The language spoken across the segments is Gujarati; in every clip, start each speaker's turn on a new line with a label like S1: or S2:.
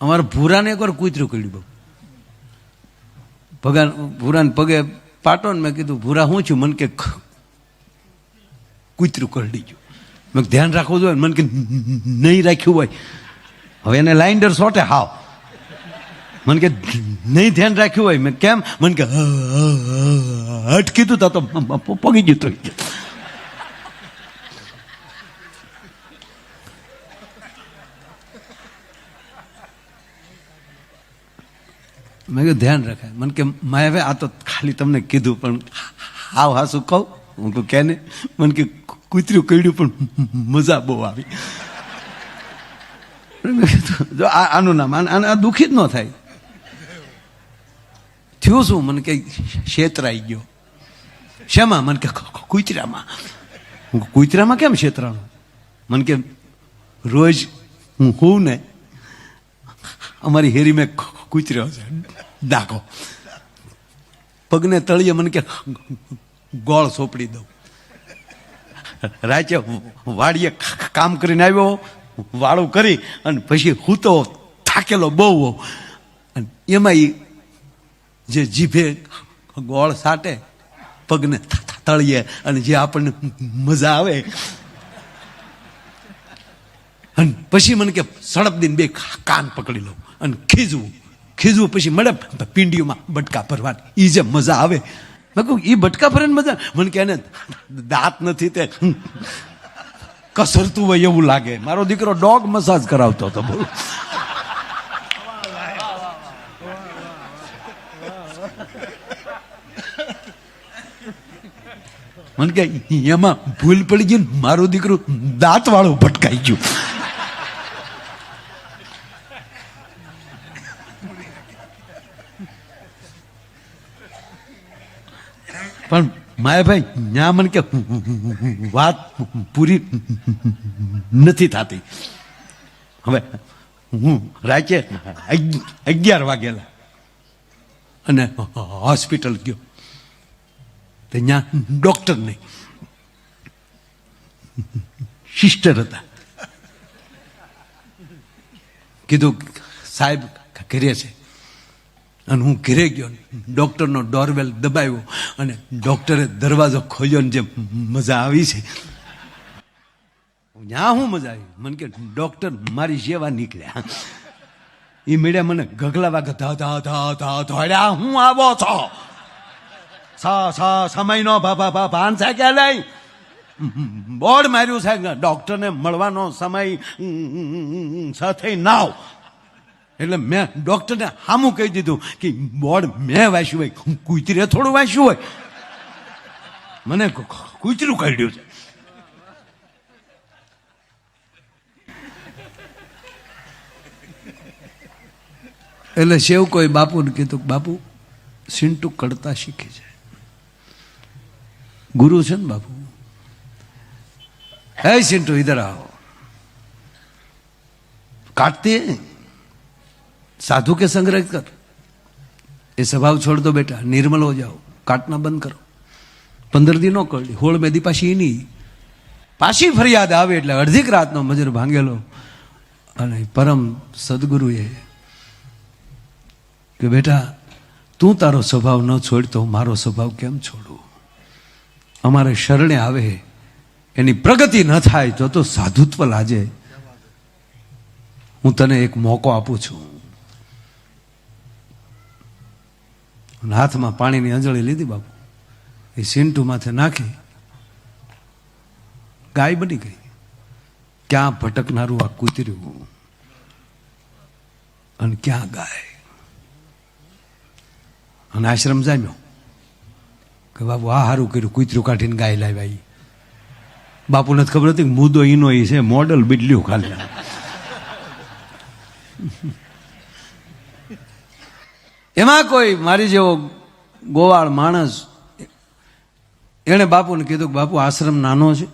S1: અમારા ભૂરાને એકવાર કૂતરું કર્યું બહુ. ભગવાન ભૂરાને પગે પાટો ને મેં કીધું ભૂરા હું છું? મને કે કૂતરું કરડી ગયું. મેં ધ્યાન રાખવું જોઈએ. મને કે નહીં રાખ્યું હોય હવે એને લાઇન્ડર સોટે હાવ. મને કે નહીં ધ્યાન રાખ્યું હોય મેં કેમ? મને કે અટકી હ, હ." કીધું તા તો પગી ગયું. તો મેં કીધું, ધ્યાન રખાય. મને કે મેં હવે આ તો ખાલી તમને કીધું, પણ હાવ હાસું કહું. હું કહું કે ને? મને કે કૂતર્યું કર્યું પણ મજા બહુ આવી. જો આ, આનું નામ આને આ દુઃખી જ ન થાય. થયું શું? મને કે છેતરાઈ ગયો. શેમાં? મને કે કૂતરામાં. કૂતરામાં કેમ છેતરાણું મને કે, રોજ હું હોઉં ને, અમારી હેરી મેં કૂતર્યો છે. ડાકો પગને તળીએ મને કે, ગોળ સોંપડી દઉં. રાચે વાડીએ કામ કરીને આવ્યો, વાળું કરી, અને પછી હું તો થાકેલો બહુ. અને એમાં એ જે જીભે ગોળ સાટે, પગને થ- અને જે આપણને મજા આવે. અને પછી મને કે સડપ દિન બે કાન પકડી લઉં અને ખીજવું. ખીજવું પછી મળે પિંડીઓમાં બટકા ભરવાની. એ જે મજા આવે. મેં કહું એ બટકા ભરે મજા મને કે દાંત નથી તે. કસરતું હોય એવું લાગે. મારો દીકરો ડોગ મસાજ કરાવતો હતો. બોલો. મને કે એમાં ભૂલ પડી ગઈ ને મારું દીકરું દાંત વાળું ભટકાઈ ગયું. પણ માયાભાઈ, ન્યા મને કે વાત પૂરી નથી થતી. હવે હું રાચે અગિયાર વાગેલા અને હોસ્પિટલ ગયો. તો ત્યાં ડોક્ટર નહીં. સિસ્ટર હતા. કીધું સાહેબ ઘરે છે. અને હું ઘેરે ગયો ડૉક્ટરનો ડોરવેલ દબાવ્યો અને ડૉક્ટરે દરવાજો ખોલ્યો ને જે મજા આવી છે. ત્યાં હું મજા આવી? મને કે, ડૉક્ટર મારી સેવા નીકળ્યા. એ મેળ્યા મને ગગલા વાગે ધા ધા ધા ધા ધોડ્યા હું આવો છો? સ સ, સમયનો ભા ભા ભાન છે કે નહીં? બોર્ડ માર્યું છે ડૉક્ટરને મળવાનો સમય સાથે નાવ. એટલે મેં ડૉક્ટરને હામું કહી દીધું કે, બોર્ડ મેં વાંચ્યું હોય, હું કૂતરે થોડું વાંચ્યું હોય. મને કૂતરું કાઢ્યું છે. એટલે શેવ કોઈ બાપુને કીધું બાપુ સિન્ટુ કડતા શીખે છે ગુરુ છે ને બાપુ? હે સિન્ટુ ઇધર આવો. કાઢતી સાધુ કે સંગ્રહ કર. એ સ્વભાવ છોડ દો બેટા, નિર્મલો હો જાઓ. કાટના બંધ કરો. પંદર દી ન કરડી, હોળ મેદી પાછી એની પાછી ફરિયાદ આવે એટલે અડધીક રાતનો મજર ભાંગેલો. અને પરમ સદગુરુએ કે બેટા, તું તારો સ્વભાવ ન છોડતો મારો સ્વભાવ કેમ છોડું? અમારે શરણે આવે, એની પ્રગતિ ન થાય તો તો સાધુત્વ લાજે. હું તને એક મોકો આપું છું. અને હાથમાં પાણીની અંજળી લીધી બાપુ. એ સિંટુ માથે નાખી ગાય બની ગઈ. ક્યાં ભટકનારું આ કૂતર્યું? અને ક્યાં ગાય? અને આશ્રમ જામ્યો. કે બાપુ, આ સારું કર્યું, કૂતરું કાઢીને ગાય લાવ્યા બાપુને ખબર હતી મુદ્દો ઈનો એ છે, મોડલ બીડલ્યું ખાલી. એમાં કોઈ મારી જેવો ગોવાળ માણસ એણે બાપુને કીધું કે બાપુ, આશ્રમ નાનો છે.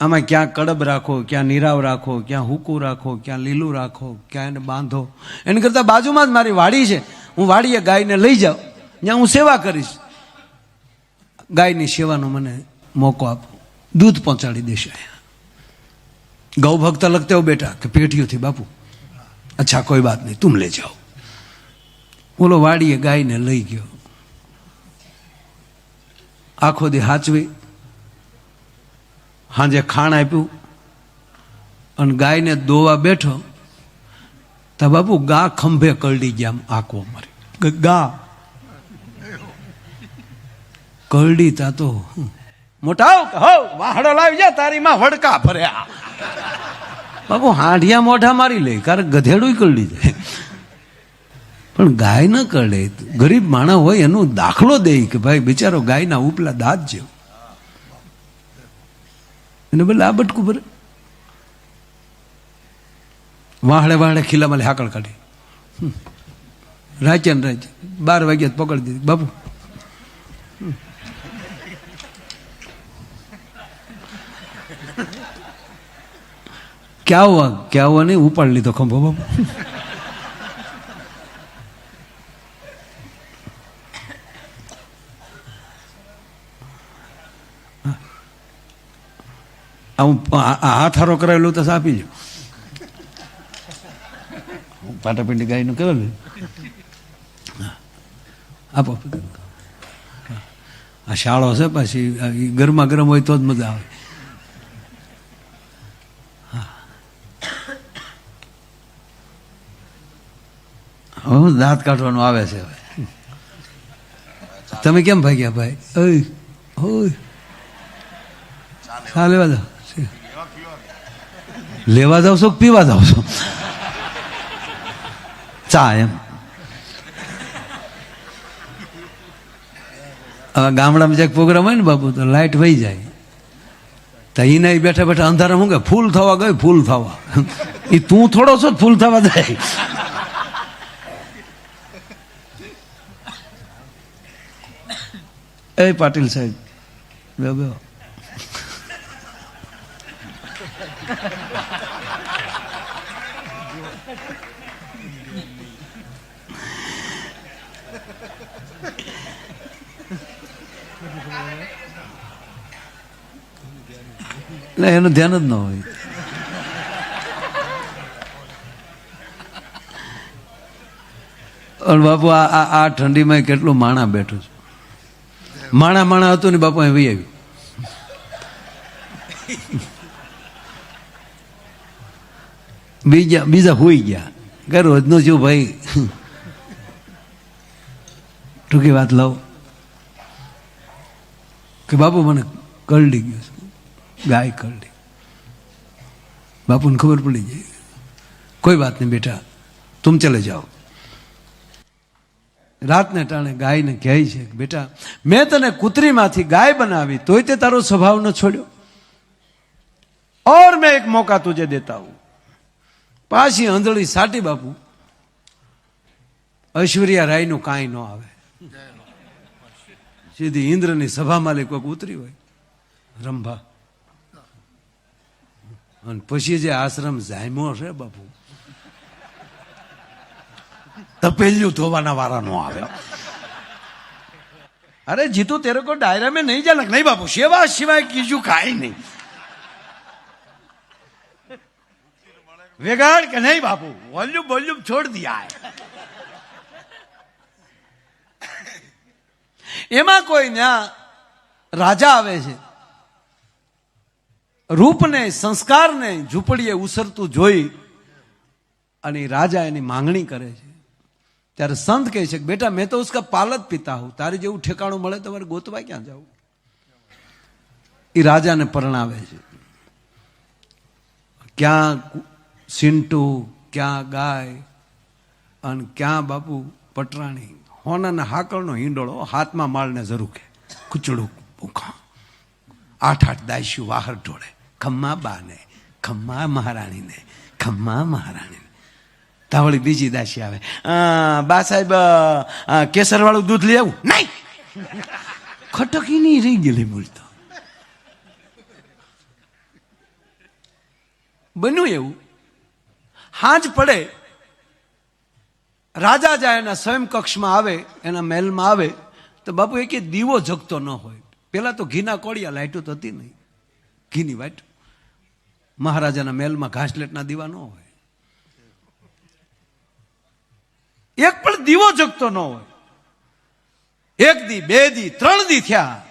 S1: આમાં ક્યાં કડબ રાખો, ક્યાં નીરાવ રાખો, ક્યાં હુકું રાખો, ક્યાં લીલું રાખો, ક્યાં એને બાંધો. એને કરતાં બાજુમાં જ મારી વાડી છે. હું વાડીએ ગાયને લઈ જાઉં. ત્યાં હું સેવા કરીશ. ગાયની સેવાનો મને મોકો આપો. દૂધ પહોંચાડી દેશે અહીંયા. ગૌ ભક્ત લગતે બેટા કે પેટીઓથી બાપુ, અચ્છા, કોઈ બાત નહીં. તુમ લે જાઓ. ઓલો વાડીએ ગાયને લઈ ગયો. આખો દી હાચવી સાંજે ખાણ આપ્યું અને ગાયને દોવા બેઠો. તો બાપુ ગા ખંભે કરડી ગયા આમ આંખો મારી ગ- ગા. કરડી તા તો મોટા હો વાહડો લાવી જા તારી માં વડકા ભર્યા. બાપુ હાંઢિયા મોઢા મારી લે કારણ ગધેડું કરડી જાય. પણ ગાય ન કરડે. ગરીબ માણસ હોય એનો દાખલો દે કે ભાઈ બિચારો ગાયના ઉપલા દાંત જેવો. એને બોલે આ બટકું ભરે. વાહડે વાહડે ખીલામાં હાકળ કાઢી. રાચે ને રાચે બાર વાગ્યા પકડી દીધી. બાપુ. ક્યાં હોવા ક્યાં હોવા નહીં ઉપાડ લીધો ખંભો બાપુ. હું હાથ હારો કરાવેલું તો આપી જો પાટાપિંડી ગાયનું હા. આપો. આ શાળો છે પાછી ગરમા ગરમ હોય તો જ મજા આવે. હા. દાંત કાઢવાનું આવે છે હવે. તમે કેમ ભાગ્યા ભાઈ? ઓય ઓય. ચાલે જાઓ લેવા જાવ છો કે પીવા જાવ છો? ચા એમ. હવે ગામડામાં જ્યાંક પ્રોગ્રામ હોય ને બાબુ તો લાઇટ વહી જાય. તો એને બેઠા બેઠા અંધારા હું કે, ફૂલ થવા ગઈ ફૂલ થવા. એ તું થોડો છો ફૂલ થવા જાય. એ પાટીલ સાહેબ બે બે એટલે એનું ધ્યાન જ ન હોય. અને બાપુ, આ આ ઠંડીમાં કેટલું માણા બેઠું છે. માણા માણા હતું ને બાપુ, અહીં વહી આવ્યું બીજા બીજા હોઈ ગયા. કે રોજનો જો ભાઈ. ટૂંકી વાત લાવ. કે બાપુ મને કરડી ગયું છે. ગાય કરડી બાપુને ખબર પડી જાય કોઈ વાત નહીં બેટા. તું ચલે જાઓ. રાતને ટાણે ગાયને કહે છે બેટા, મેં તને કૂતરીમાંથી ગાય બનાવી, તોય તે તારો સ્વભાવ ન છોડ્યો. ઓર મેં એક મોકા તુજે દેતા હું. પાછી આંધળી સાટી બાપુ. ઐશ્વર્યા રાયનું કાંઈ ન આવે. સીધી ઇન્દ્રની સભામાં લઈ ઉતરી હોય. રંભા. અને પછી જે આશ્રમ જામ્યો છે બાપુ તપેલ્યું ધોવાના વારા નો આવે. અરે જીતુ, તેરે કોઈ ડાયરા મેં નહીં જાનક નહીં બાપુ, સેવા સિવાય કીજું કાંઈ નહીં. वेगाड़ के नहीं बाबू वॉल्यूम वॉल्यूम छोड़ दिया है એમાં કોઈ ત્યાં રાજા આવે છે રૂપને સંસ્કારને ઝૂંપડીએ ઉસરતું જોઈ અને એ રાજા એની માંગણી કરે છે ત્યારે સંત કહે છે કે બેટા મેં તો ઉસકા પાલક પીતા હું તારે જેવું ઠેકાણું મળે તમારે ગોતવા ક્યાં જવું એ રાજાને પરણાવે છે ક્યાં સિંટુ ક્યાં ગાય અને ક્યાં બાપુ પટરાણી? હોનાના હાકળનો હિંડોળો હાથમાં માળને ઝરૂકે. કુચડું ભૂખા. આઠ આઠ દાયશું વાહર ઢોળે. ખમ્મા બાને ખમ્મા મહારાણીને ખમ્મા મહારાણીને. તાવળી બીજી દાસી આવે. "અ, બા સાહેબ કેસર વાળું દૂધ લઈ આવું? નહીં. ખટકી નહીં રહી ગયેલી બોલતો. બન્યું એવું? હાજ પડે, રાજા જાય એના સ્વયં કક્ષમાં આવે, એના મહેલમાં આવે, તો બાપુ એક દીવો જગતો ન હોય. પેલા તો ઘીના કોળિયા લાઈટો તો હતી નહીં. ઘીની વાઈટ મહારાજાના મહેલમાં ઘાસલેટના દીવા ન હોય. એક પણ દીવો જગતો ન હોય. એક દી, બે દી, ત્રણ દી થયા.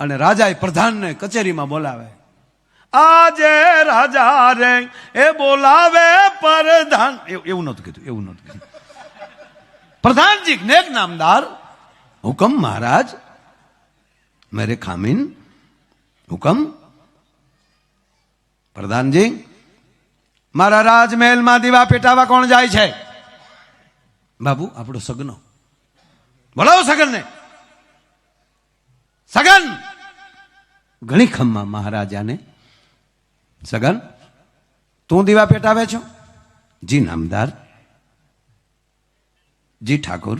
S1: અને રાજાએ પ્રધાનને કચેરીમાં બોલાવે આજે રાજા રે એ બોલાવે પ્રધાન. એવું નહોતું કીધું, એવું નહોતું કીધું. પ્રધાનજી, નેક નામદાર, હુકમ મહારાજ, મેરે ખામીન, હુકમ. પ્રધાનજી, મારા રાજમહેલમાં દીવા પેટાવા કોણ જાય છે? બાબુ, આપણો સગનો. બોલાવો સગનને. સગન! ઘણી ખમ્મા મહારાજાને. સગન, તું દીવા પેટાવે છો? જી, નામદાર. જી, ઠાકોર.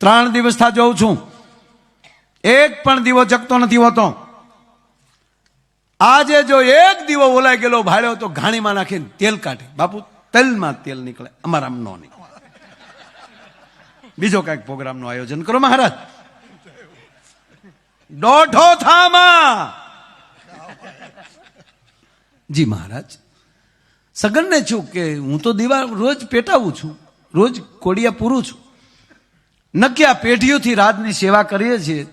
S1: ત્રણ દિવસથી જોઉં છું. એક પણ દીવો જગતો નથી હોતો. આજે જો એક દીવો ઓલાઈ ગયેલો ભાડ્યો તો ઘાણીમાં નાખીને તેલ કાઢે. બાપુ, તેલમાં તેલ નીકળે. અમારા નો નીકળે. બીજો કંઈક પ્રોગ્રામનું આયોજન કરો, મહારાજ. દોઢો થામા. જી મહારાજ. સગનને છું કે હું તો દીવા રોજ પેટાવું છું. રોજ કોડિયા પૂરું છું. નક્કી પેઢીઓથી રાજની સેવા કરીએ છીએ.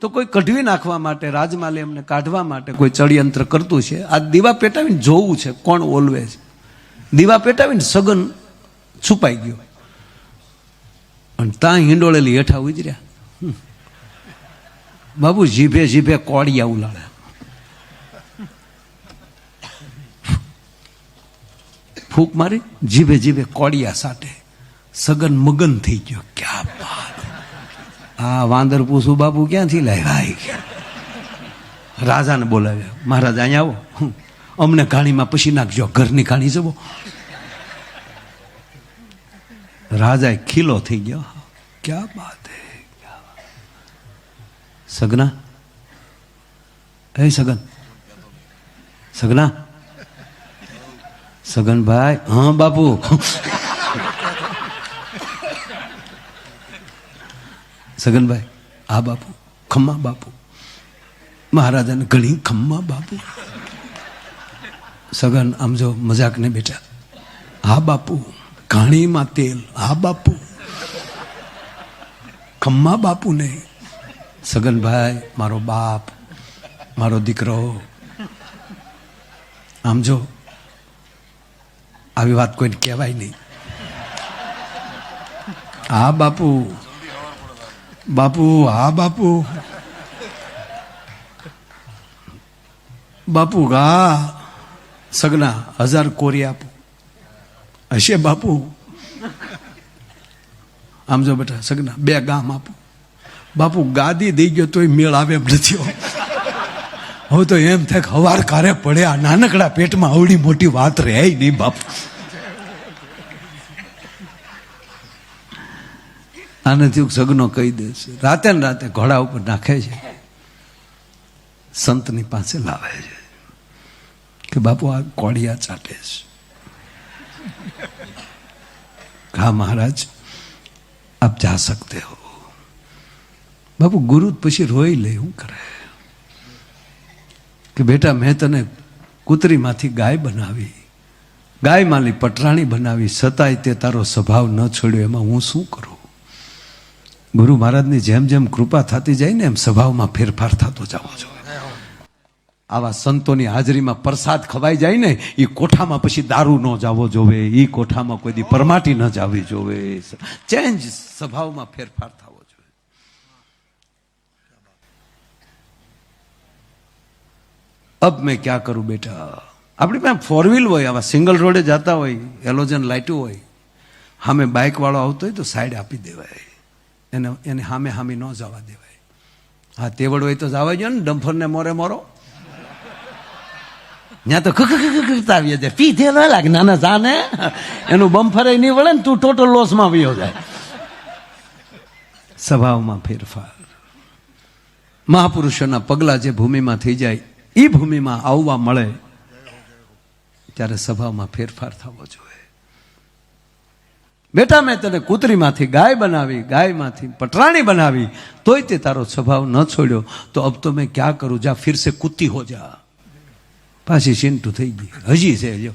S1: તો કોઈ કઢવી નાખવા માટે, રાજમાલે એમને કાઢવા માટે કોઈ ચડયંત્ર કરતું છે? આ દીવા પેટાવીને જોવું છે કોણ ઓલવે છે દીવા પેટાવીને સગન છુપાઈ ગયો. અને ત્યાં હિંડોળેલી હેઠા ઉજર્યા. બાબુ જીભે જીભે કોડિયા ઉલાળે ફૂક મારી, જીભે જીભે કોડિયા સાટે સગન મગન થઈ ગયો. ક્યાં બાત આ વાંદર પૂછું, બાપુ, ક્યાંથી લાવ્યા રાજાને બોલાવ્યા, મહારાજ, અહીંયા આવો. અમને ઘાણીમાં પછી નાખજો, ઘરની ઘાણી જવો રાજા ખીલો થઈ ગયો. ક્યાં બાત હે? સગના. એ સગન. સગના સગનભાઈ હા બાપુ સગનભાઈ આ બાપુ ખમ્મા બાપુ મહારાજાને ઘણી ખમ્મા બાપુ સગન આમ જો મજાક ને બેટા હા બાપુ ઘાણીમાં તેલ હા બાપુ ખમ્મા બાપુ નહીં સગનભાઈ મારો બાપ મારો દીકરો આમ જો આવી વાત કોઈને કહેવાય નહીં. હા, બાપુ. બાપુ, હા, બાપુ. બાપુ ગા સગના, હજાર કોરી આપો. હશે, બાપુ? આમ જો બેટા, સગના, બે ગામ આપો. બાપુ, ગાદી દઈ ગયો તોય મેળ આવે એમ નથી હો. હવે તો એમ થાય કે હવાર કારે પડે આ નાનકડા પેટમાં આવડી મોટી વાત રહે નહીં બાપુ. આનાથી સગનો કહી દેશે રાતે ને રાતે ઘોડા ઉપર નાખે છે. સંતની પાસે લાવે છે. કે બાપુ, આ કોડિયા ચાટે છે. હા, મહારાજ, આપ જા સકતે હો. બાપુ, ગુરુ પછી રોઈ લે હું કરે? કે બેટા, મેં તને કૂતરીમાંથી ગાય બનાવી. ગાય માલી પટરાણી બનાવી છતાંય તે તારો સ્વભાવ ન છોડ્યો, એમાં હું શું કરું? ગુરુ મહારાજની જેમ જેમ કૃપા થતી જાય ને એમ સ્વભાવમાં ફેરફાર થતો જવો જોઈએ. આવા સંતોની હાજરીમાં પ્રસાદ ખવાઈ જાય ને એ કોઠામાં પછી દારૂ ન જાવો જોવે એ કોઠામાં કોઈ દી પરમાટી ન જાવી જોવે. ચેન્જ સ્વભાવમાં ફેરફાર થવો જોઈએ અબ મેં ક્યાં કરું બેટા આપણી પાસે ફોર વ્હીલ હોય આવા સિંગલ રોડે જતા હોય એલોજન લાઇટું હોય સામે બાઇક વાળો આવતો હોય તો સાઈડ આપી દેવાય એને એને સામે સામે ન જવા દેવાય હા તેવડ હોય તો જવા જોઈએ ને ડમ્ફરને મોરે મોરો ત્યાં તો ખખ આવી જાય છે પીધેલો લાગે નાના જાને એનું બમ્ફરે નહીં વળે ને તું ટોટલ લોસમાં વયો જાય સ્વભાવમાં ફેરફાર મહાપુરુષોના પગલાં જે ભૂમિમાં થઈ જાય એ ભૂમિમાં આવવા મળે, ત્યારે સ્વભાવમાં ફેરફાર થવો જોઈએ. બેટા, મેં તને કૂતરીમાંથી ગાય બનાવી, ગાયમાંથી પટરાણી બનાવી, તોય તે તારો સ્વભાવ ન છોડ્યો, તો અબ તો મેં ક્યાં કરું? જા ફિરસે કૂતી હો જા. પાછી ચિંટુ થઈ ગઈ. હજી છે જો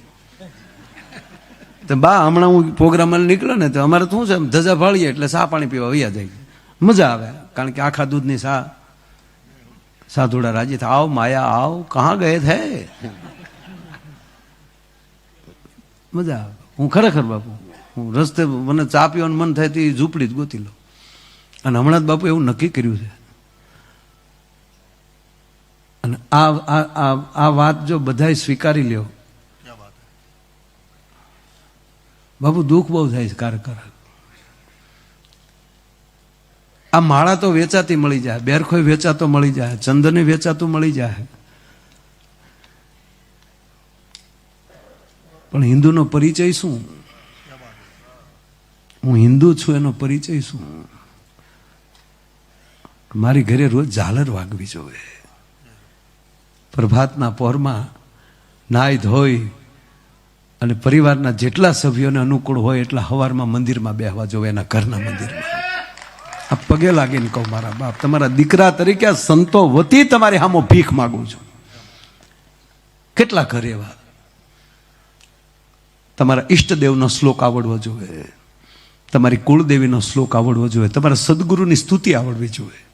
S1: તો બા, હમણાં હું પ્રોગ્રામ નીકળ્યો ને, તો અમારે શું છે ધજા ભાળીએ એટલે સા પાણી પીવા વૈયા જાય. મજા આવે, કારણ કે આખા દૂધની સા સાધુડા રાજી થાય આવ માયા આવ કહા ગયે થે? મજા આવે. હું ખરેખર બાપુ હું રસ્તે મને ચા પીવાનું મન થાય તો એ ઝૂંપડી જ ગોતી લો અને હમણાં જ બાપુ એવું નક્કી કર્યું છે. અને આ આ વાત જો બધાય સ્વીકારી લ્યો. બાપુ દુઃખ બહુ થાય છે કાર કર આ માળા તો વેચાતી મળી જાય, બેરખોય વેચાતો મળી જાય, ચંદને વેચાતું મળી જાય. પણ હિન્દુનો પરિચય શું? હું હિન્દુ છું, એનો પરિચય શું? મારી ઘરે રોજ ઝાલર વાગવી જોવે. પ્રભાતના પહોરમાં નાય ધોઈ અને પરિવારના જેટલા સભ્યોને અનુકૂળ હોય એટલા હવારમાં મંદિરમાં બેહવા જોવે, એના ઘરના મંદિરમાં. આ પગે લાગીને કહું મારા બાપ, તમારા દીકરા તરીકે સંતો વતી તમારી સામો ભીખ માગું છું. કેટલા ઘરે એવા? તમારા ઈષ્ટદેવનો શ્લોક આવડવો જોઈએ. તમારી કુળદેવીનો શ્લોક આવડવો જોઈએ. તમારા સદગુરુની સ્તુતિ આવડવી જોઈએ.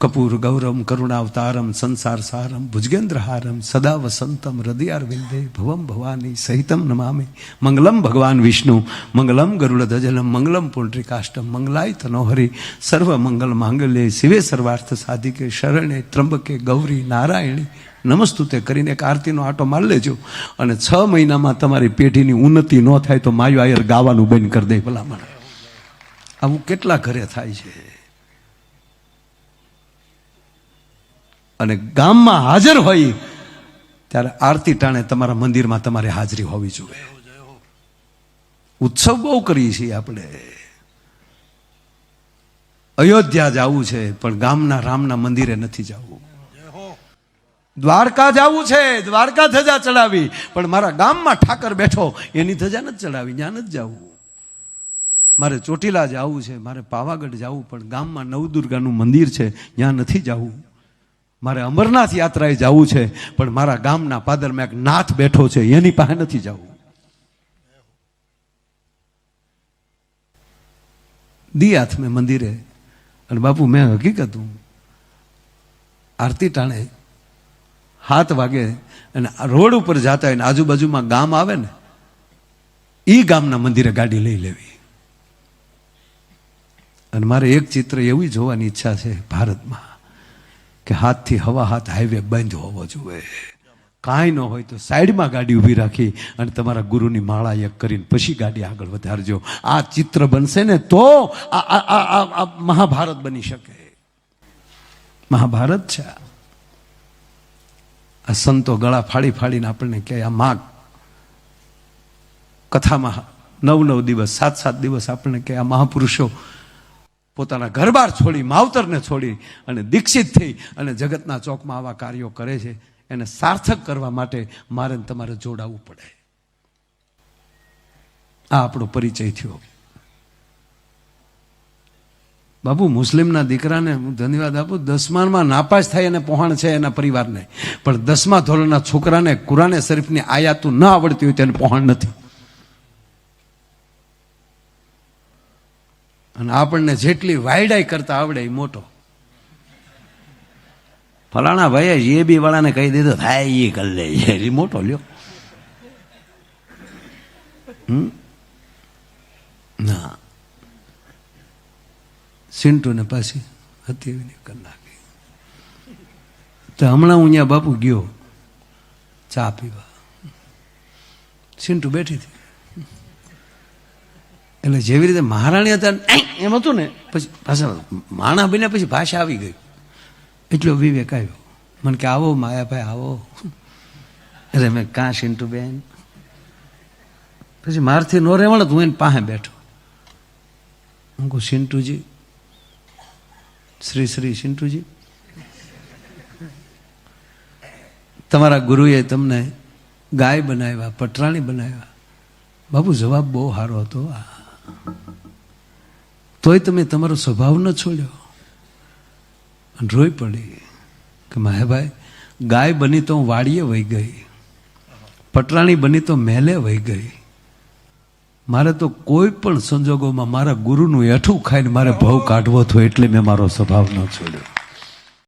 S1: કપૂર, ગૌરમ, કરુણાવતારમ સંસાર સારમ ભુજગેન્દ્રહારમ સદા વસંતમ હૃદયાર વિંદે ભવમ ભવાની, સહિતમ નમામે. મંગલમ ભગવાન વિષ્ણુ, મંગલમ ગરુડ ધજલમ મંગલમ પુંડરીકાષ્ટમ મંગલાય તનોહરી, સર્વ મંગલ માંગલ્ય, શિવે સર્વાર્થ સાધિકે, શરણે ત્રંબકે ગૌરી નારાયણી. નમસ્તુતે કરીને એક આરતીનો આટો મારી લેજો. અને છ મહિનામાં તમારી પેઢીની ઉન્નતિ ન થાય તો માયુ આયર ગાવાનું બંધ કરી દે ભલામણ. આવું કેટલા ઘરે થાય છે? અને ગામમાં હાજર હોય, ત્યારે આરતી ટાણે તમારા મંદિરમાં તમારે હાજરી હોવી જોઈએ. ઉત્સવ બહુ કરીએ છીએ આપણે. અયોધ્યા જવું છે, પણ ગામના રામના મંદિરે નથી જવું. દ્વારકા જવું છે, દ્વારકા ધજા ચડાવી, પણ મારા ગામમાં ઠાકર બેઠો, એની ધજા નથી ચડાવી, ત્યાં નથી જવું. મારે ચોટીલા જવું છે, મારે પાવાગઢ જવું, પણ ગામમાં નવદુર્ગાનું મંદિર છે, ત્યાં નથી જવું. મારે અમરનાથ યાત્રાએ જવું છે, પણ મારા ગામના પાદરમાં એક નાથ બેઠો છે, એની પાસે નથી જવું. દી હાથ મેં મંદિરે, અને બાપુ મેં હકીકત હું, આરતી ટાણે હાથ વાગે અને રોડ ઉપર જતા હોય ને આજુબાજુમાં ગામ આવે ને એ ગામના મંદિરે ગાડી લઈ લેવી. અને મારે એક ચિત્ર એવી જોવાની ઈચ્છા છે ભારતમાં. કે હાથથી હવા હાથ હાઈવે બંધ હોવો જોઈએ. કાંઈ ન હોય તો સાઈડમાં ગાડી ઊભી રાખી અને તમારા ગુરુની માળા એક કરીને પછી ગાડી આગળ વધારજો. આ ચિત્ર બનશે ને તો મહાભારત બની શકે. મહાભારત છે. આ સંતો ગળા ફાડી ફાડીને આપણને કહે, આ માગ. કથામાં નવ નવ દિવસ, સાત સાત દિવસ આપણને કહે, આ મહાપુરુષો પોતાના ઘરબાર છોડી, માવતરને છોડી અને દીક્ષિત થઈ અને જગતના ચોકમાં આવા કાર્યો કરે છે, એને સાર્થક કરવા માટે મારે તમારે જોડાવવું પડે. આ આપણો પરિચય થયો. બાબુ મુસ્લિમના દીકરાને હું ધન્યવાદ આપું દસમામાં નાપાસ થાય અને પહોંચ છે એના પરિવારને. પણ દસમા ધોરણના છોકરાને કુરાને શરીફની આયાતું ન આવડતી હોય તેને પહોંચ નથી. અને આપણને જેટલી વાયડાઈ કરતા આવડે એ મોટો. ફલાણા ભાઈ એ બી વાળાને કહી દીધો થાય એ કરી લે એ મોટો લ્યો? ના. સિન્ટુને પાછી હતી કરી નાખી. તો હમણાં હું અહીંયા બાપુ ગયો ચા પીવા. સિન્ટુ બેઠી હતી. એટલે જેવી રીતે મહારાણી હતા એમ હતું ને, પછી પાછા માણા બન્યા પછી ભાષા આવી ગઈ. એટલો વિવેક આવ્યો. મને કે, આવો માયાભાઈ, આવો. એટલે મેં કાં સિન્ટુ બેન? પછી મારથી નો રહેવાણ તો હું એને પાસે બેઠો. હું કહું, સિન્ટુજી, શ્રી શ્રી સિન્ટુજી, તમારા ગુરુએ તમને ગાય બનાવ્યા, પટરાણી બનાવ્યા. બાબુ જવાબ બહુ સારો હતો. આ તોય તમે તમારો સ્વભાવ ન છોડ્યો. અને રોઈ પડી કે માહેભાઈ ગાય બની તો હું વાડીએ વહી ગઈ. પટરાણી બની તો મેલે વહી ગઈ. મારે તો કોઈ પણ સંજોગોમાં મારા ગુરુનું એઠું ખાઈને મારે ભવ કાઢવો થયો એટલે મેં મારો સ્વભાવ ન છોડ્યો.